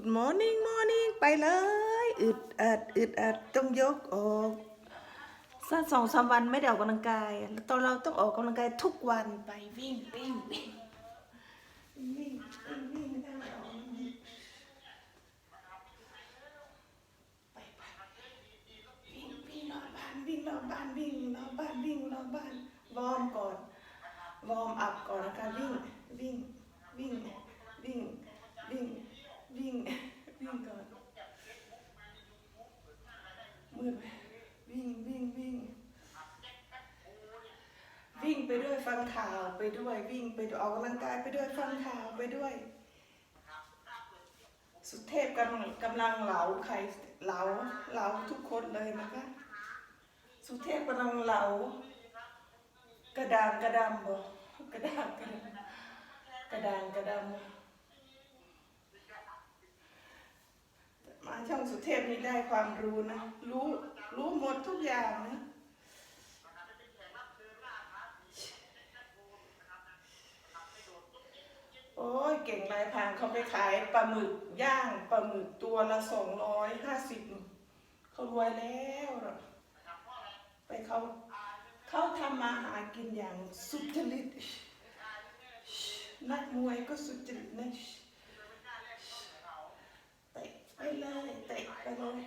Good morning morning ไปเลย อึดอัดอึดอัดต้องยกออกสักสองสามวันไม่ได้ออกกำลังกายแล้วตอนเราต้องออกกำลังกายทุกวันไปวิ่งวิ่งวิ่งวิ่งวิ่งได้ออกไปไปวิ่งวิ่งรอบบ้านวิ่งรอบบ้านวิ่งรอบบ้านวิ่งรอบบ้านวอร์มก่อนวอร์มอัพก่อนแล้วกันวิ่งวิ่งวิ่งวิ่งวิ่ง วิ่งวิ่งก่อนมือไปวิ่งวิ่งวิ่งวิ่งไปด้วยฟังข่าวไปด้วยวิ่งไปออกกำลังกายไปด้วยฟังข่าวไปด้วย สุเทพกำลังกำลังเหลาใครเหลาเหลาทุกคนเลยนะคะสุเทพกำลังเหลากระดางกระดำบ่กระดางกระดำกระดางกระดำมาช่องสุเทพนี่ได้ความรู้นะ รู้รู้หมดทุกอย่างนะโอ้ยเก่งลายพรางเขาไปขายปลาหมึกย่างปลาหมึกตัวละสองร้อยห้าสิบเขารวยแล้วไปเขาเขาทำมาหากินอย่างสุจริตนักมวยก็สุจริตนะเตะไปเลยเตะไปเลย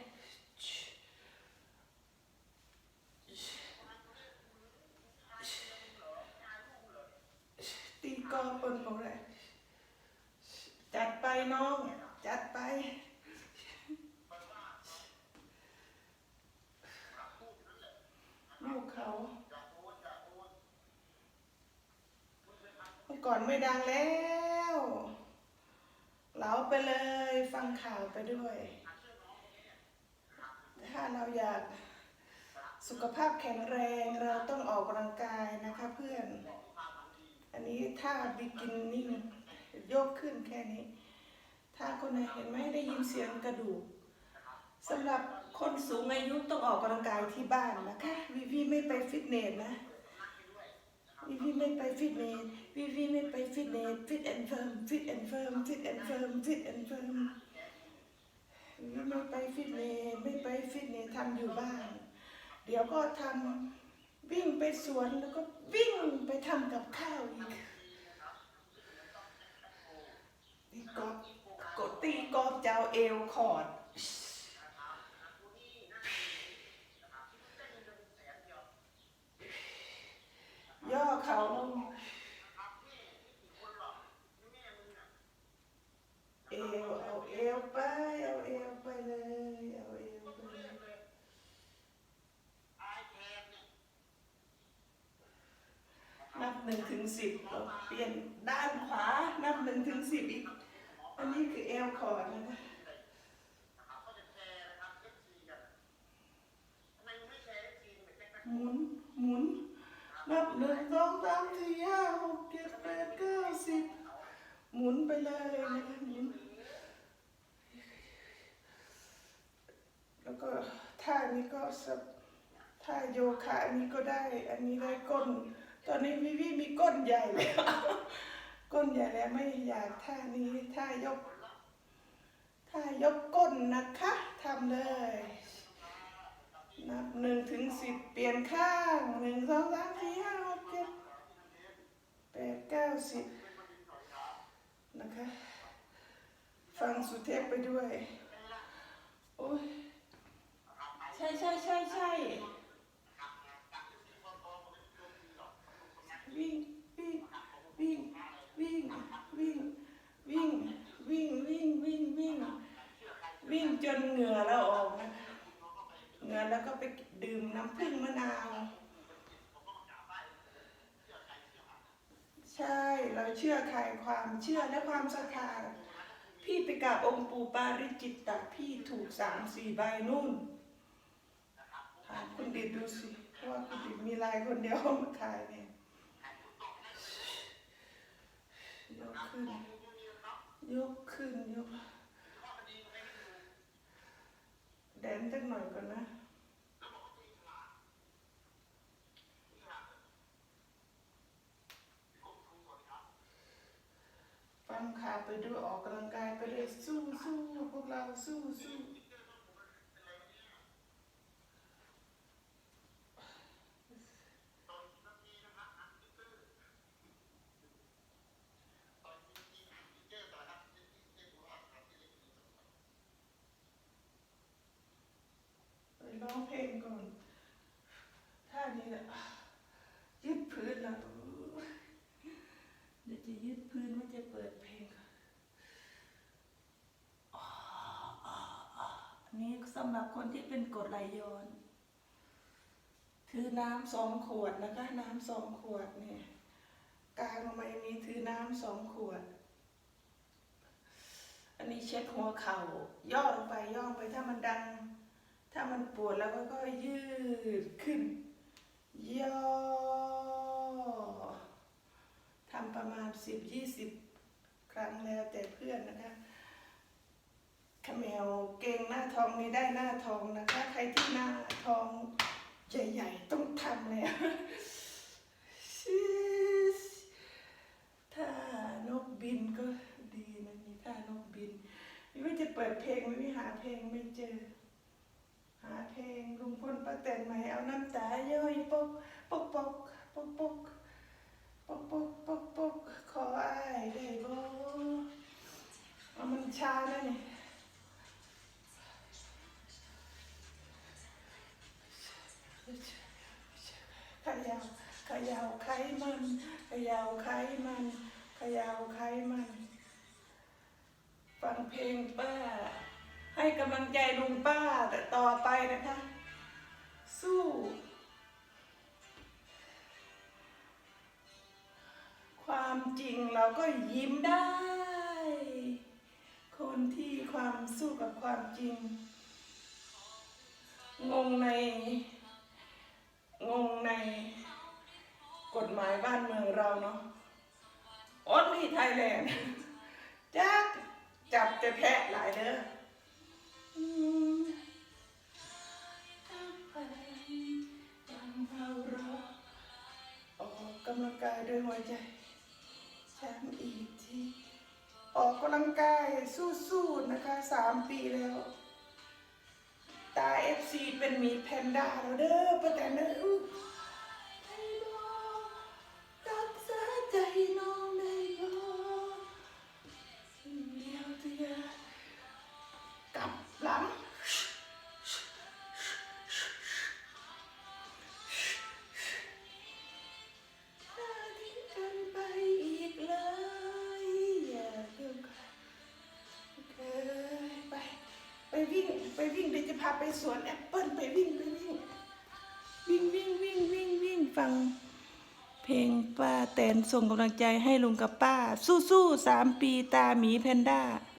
ตีกอล์ฟบนเขาเลย จัดไปน้อง จัดไป ลูกเขาเมื่อ ก่อนไม่ดังแล้วเหลาไปเลยฟังข่าวไปด้วย ถ้าเราอยากสุขภาพแข็งแรงเราต้องออกกำลังกายนะคะเพื่อน อันนี้ถ้าบิกินนิ่งยกขึ้นแค่นี้ ถ้าคนไหนเห็นไหมได้ยินเสียงกระดูกสำหรับคนสูงอายุต้องออกกำลังกายที่บ้านนะคะวิวีไม่ไปฟิตเนสนะ วิวีไม่ไปฟิตเนสวิวีไม่ไปฟิตเนสฟิตแอนเฟิร์มฟิตแอนเฟิร์มฟิตแอนเฟิร์มฟิตแอนเฟิร์มวิวไม่ไปฟิตเนสไม่ไปฟิตเนสทำอยู่บ้าน เดี๋ยวก็ทำวิ่งไปสวนแล้วก็วิ่งไปทำกับข้าวอีกตีกอล์ฟกดตีกอล์ฟจะเอาเอวขอด ย่อเขาลงเอวเอาเอวไป เอาเอวไปเลย เอาเอวไปเลยนับหนึ่ งถึงสิบเราเปลี่ยนด้านขวา นับหนึ่งถึงสิบอีก อันนี้คือเอวคอร์ดนะคะหมุน หมุน นับหนึ่งสองสามสี่ห้าหกเจ็ดแปดเก้าสิบหมุนไปเลยนะคะหมุน แล้วก็ท่านี้ก็สับท่าโยคะอันนี้ก็ได้ อันนี้ได้ก้น ตอนนี้วิวีมีก้นใหญ่แล้วก้นใหญ่แล้วไม่อยากท่านี้ท่ายกท่ายกก้นนะคะทำเลย นับหนึ่งถึงสิบเปลี่ยนข้างหนึ่งสองสามสี่ห้าหกเจ็ดแปดเก้าสิบนะคะ ฟังสุเทพไปด้วย โอ้ยใช่ใช่ใช่ใช่ งื่อเราออกนะคะเหงื่อแล้วก็ไปดื่มน้ำผึ้งมะนาว ใช่เราเชื่อใครความเชื่อและความศรัทธาพี่ไปกราบองค์ปู่ปาริจิตตะพี่ถูกสามสี่ใบนู่นถามคุณดิดดูสิเพราะว่าคุณดิดมีลายคนเดียวเอามาขายเนี่ยยกขึ้น ยกขึ้นยก แดนสักหน่อยก่อนนะฟังข่าวไปด้วยออกกำลังกายไปเลยสู้สู้พวกเราสู้สู้ ร้องเพลงก่อนท่านี้แหละยืดพื้นแล้วเดี๋ยวจะยืดพื้นว่าจะเปิดเพลงก่อนอันนี้สำหรับคนที่เป็นกรดไหลย้อน ถือน้ำสองขวดนะคะน้ำสองขวดเนี่ยกลางออกมาอย่างนี้ถือน้ำสองขวด อันนี้เช็ดหัวเข่าย่อลงไปย่อไปถ้ามันดัง ถ้ามันปวดแล้วก็ยืดขึ้น ย่อทำประมาณสิบยี่สิบครั้งแล้วแต่เพื่อนนะคะขมแมวเก่งหน้าทองนี่ได้หน้าทองนะคะ ใครที่หน้าทองใหญ่ๆต้องทำเลยชิสถ้านกบินก็ดีนะมีท่านกบินไม่ว่าจะเปิดเพลงไม่มีหาเพลงไม่เจอ หาเพลงลุงพลป้าแตนใหม่เอาน้ำตาย่อยปกปกปกปกปกปกปกปกปกขออ้ายได้บ่เอามันชาแล้วนี่ขยาวขยาวไขมันขยาวไขมันขยาวไขมัน ฟังเพลงป้า ให้กำลังใจลุงป้าแต่ต่อไปนะคะ สู้ ความจริงเราก็ยิ้มได้ คนที่ความสู้กับความจริง งงใน งงใน กฎหมายบ้านเมืองเราเนาะ only Thailand จั กายด้วยหัวใจช้ำอีกทีออกกำลังกายสู้ๆนะคะสามปีแล้ว ตาเอฟซีเป็นมีแพนด้าแล้วเด้อป้าแตนเด้อใจน้องได้บ่งเดียวเดียวก วิ่ง ไปวิ่งเดี๋ยวจะพาไปสวนแอปเปิลไปวิ่งไปวิ่งวิ่งวิ่งวิ่งวิ่งวิ่งฟัง เพลงป้าแตนส่งกำลังใจให้ลุงกับป้า สู้ๆสามปีตาหมีแพนด้า